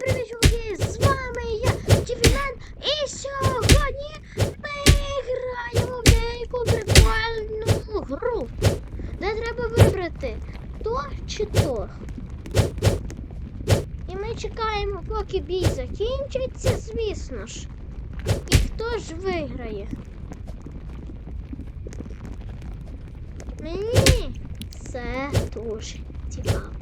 привіт, чуваки! З вами я, Тіфімен, і сьогодні ми граємо в деяку прикольну гру, де треба вибрати то чи то. І ми чекаємо, поки бій закінчиться, звісно ж. І хто ж виграє? Мені це дуже цікаво.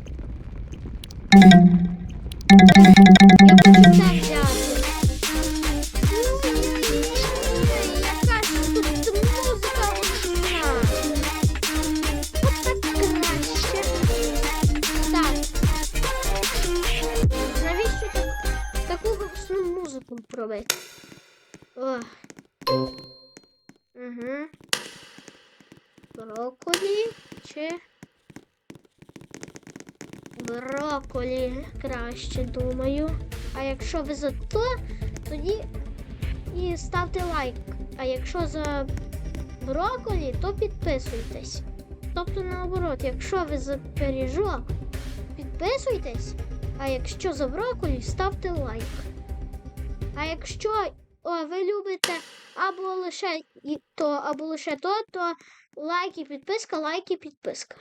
Навіщо так, таку гучну музику пробити? Брокколі краще, думаю. А якщо ви за то, тоді і ставте лайк. А якщо за брокколі, то підписуйтесь. Тобто наоборот, якщо ви за пиріжок, підписуйтесь, а якщо за брокколі, ставте лайк. А якщо о, ви любите або лише то, або лише то, то лайк і підписка, лайк і підписка.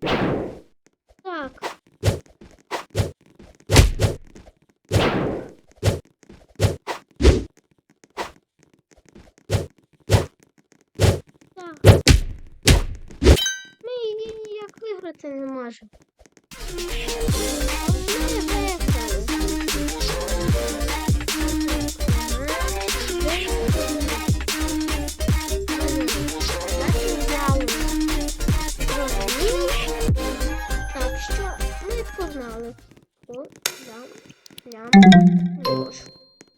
Так. Так. Ми ніяк виграти не можемо. О, ям, ям, ложу.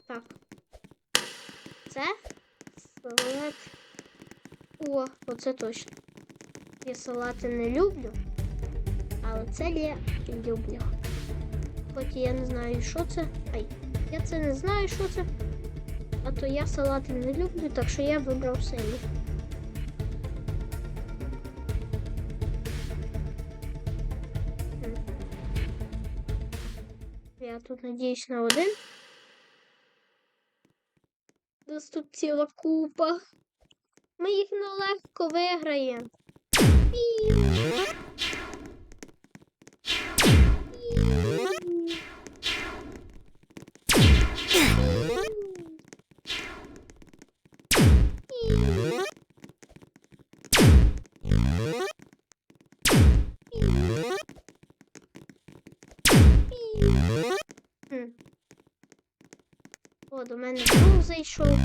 Так. Це салат. О, оце точно. Я салати не люблю, але це я люблю. Хоч я не знаю, що це. Ай, я це не знаю, що це. А то я салати не люблю, так що я вибрав селі. Тут надіюсь на один. Тут ціла купа. Ми їх нелегко виграємо. Хм. Друг зайшов.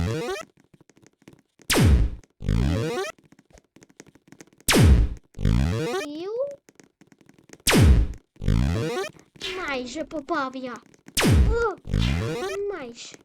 Пів. Майже попав я. О, майже.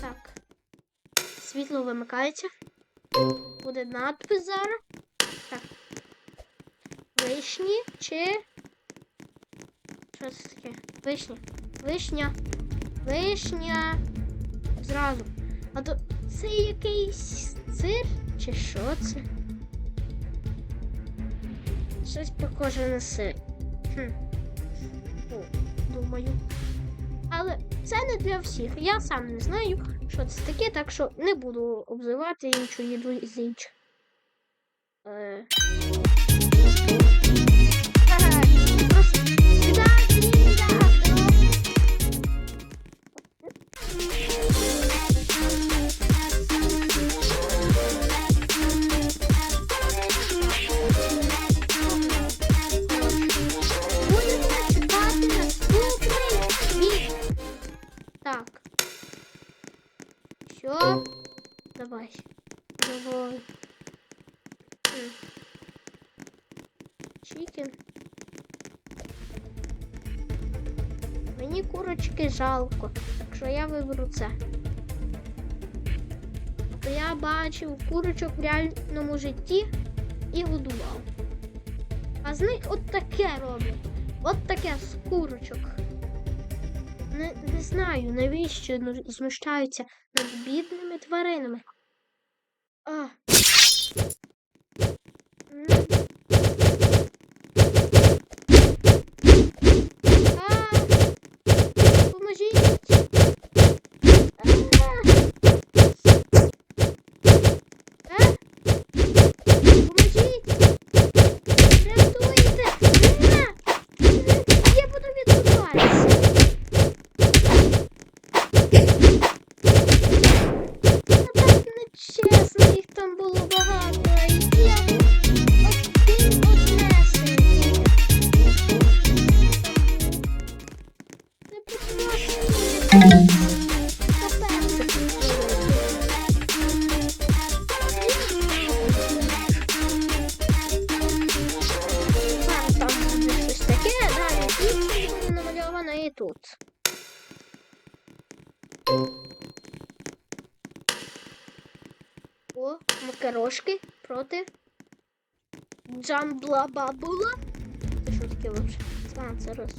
Так. Світло вимикається. Буде надпис зараз. Так. Вишні чи. Що це таке? Вишня. Вишня. Вишня. Зразу. А то це якийсь сир чи що це? Щось похоже на сир. Хм. думаю. Але це не для всіх. Я сам не знаю, що це таке, так що не буду обзивати іншу їду з інших. Е. Давай. Давай. Чікен. Мені курочки жалко, так що я виберу це. То я бачив курочок в реальному житті і годував. А з них от таке роблять. От таке з курочок. Не, не знаю, навіщо ну, знущаються над бідними тваринами. А. макарошки проти Джамбла Бабула. Це що таке вообще? А, це роз.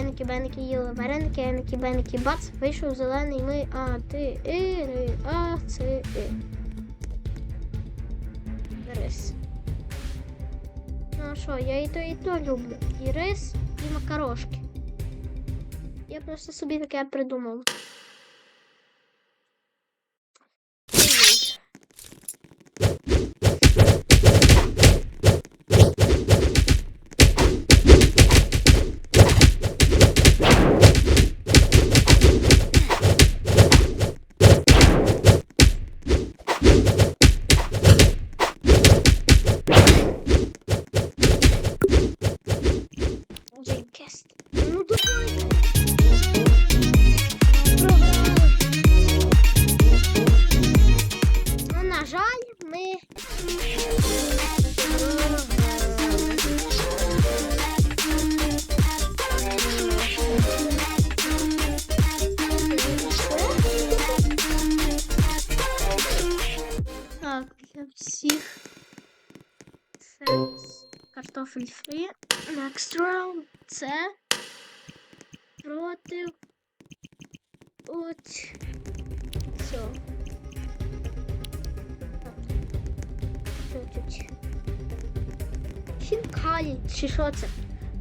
Еники беники їли вареники, еники беники бац, вийшов зелений ми, а ти і ри, а це і. Рис. Ну а що, я і то, і то люблю. І рис, і макарошки. Я просто собі таке придумав. Картофель фрі. Next round. Це проти. От. Все. Хінкалі, чи що це?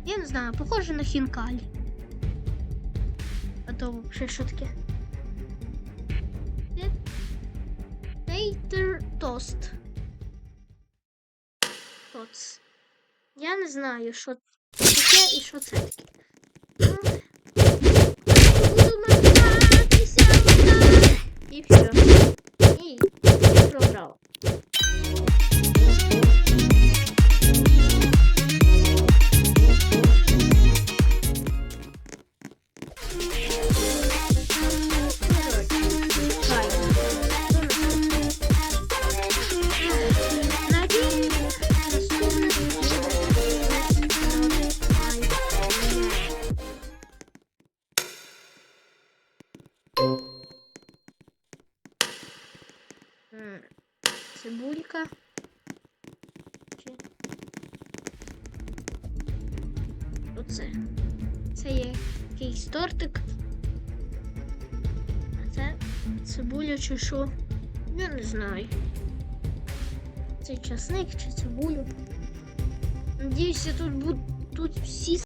Я не знаю, похоже на хінкалі. А то ще що таке? Тейтер тост. Тоц. Я не знаю, що це таке і що це таке. Оце. Це є якийсь тортик. А це цибуля чи що? Я не знаю. Це часник чи цибуля. Надіюся, тут будуть тут всі